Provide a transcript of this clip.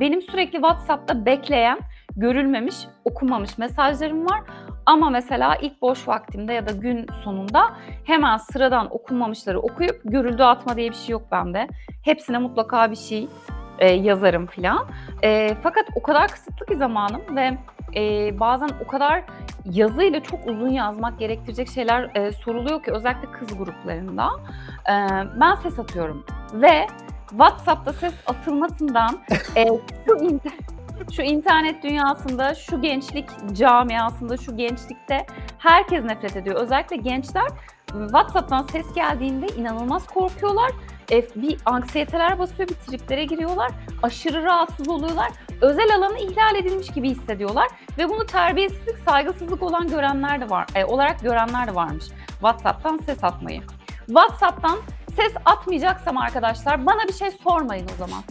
benim sürekli WhatsApp'ta bekleyen, görülmemiş, okunmamış mesajlarım var. Ama mesela ilk boş vaktimde ya da gün sonunda hemen sıradan okunmamışları okuyup görüldü atma diye bir şey yok bende. Hepsine mutlaka bir şey e, yazarım filan. E, fakat o kadar kısıtlı ki zamanım ve e, bazen o kadar yazıyla çok uzun yazmak gerektirecek şeyler e, soruluyor ki özellikle kız gruplarında. E, ben ses atıyorum ve WhatsApp'ta ses atılmasından e, şu, inter- şu internet dünyasında, şu gençlik camiasında, şu gençlikte herkes nefret ediyor. Özellikle gençler WhatsApp'tan ses geldiğinde inanılmaz korkuyorlar. E, bir anksiyeteler basıyor, bir triplere giriyorlar. Aşırı rahatsız oluyorlar. Özel alanı ihlal edilmiş gibi hissediyorlar ve bunu terbiyesizlik, saygısızlık olan görenler de var, e, olarak görenler de varmış. WhatsApp'tan ses atmayı. WhatsApp'tan ses atmayacaksam arkadaşlar bana bir şey sormayın o zaman.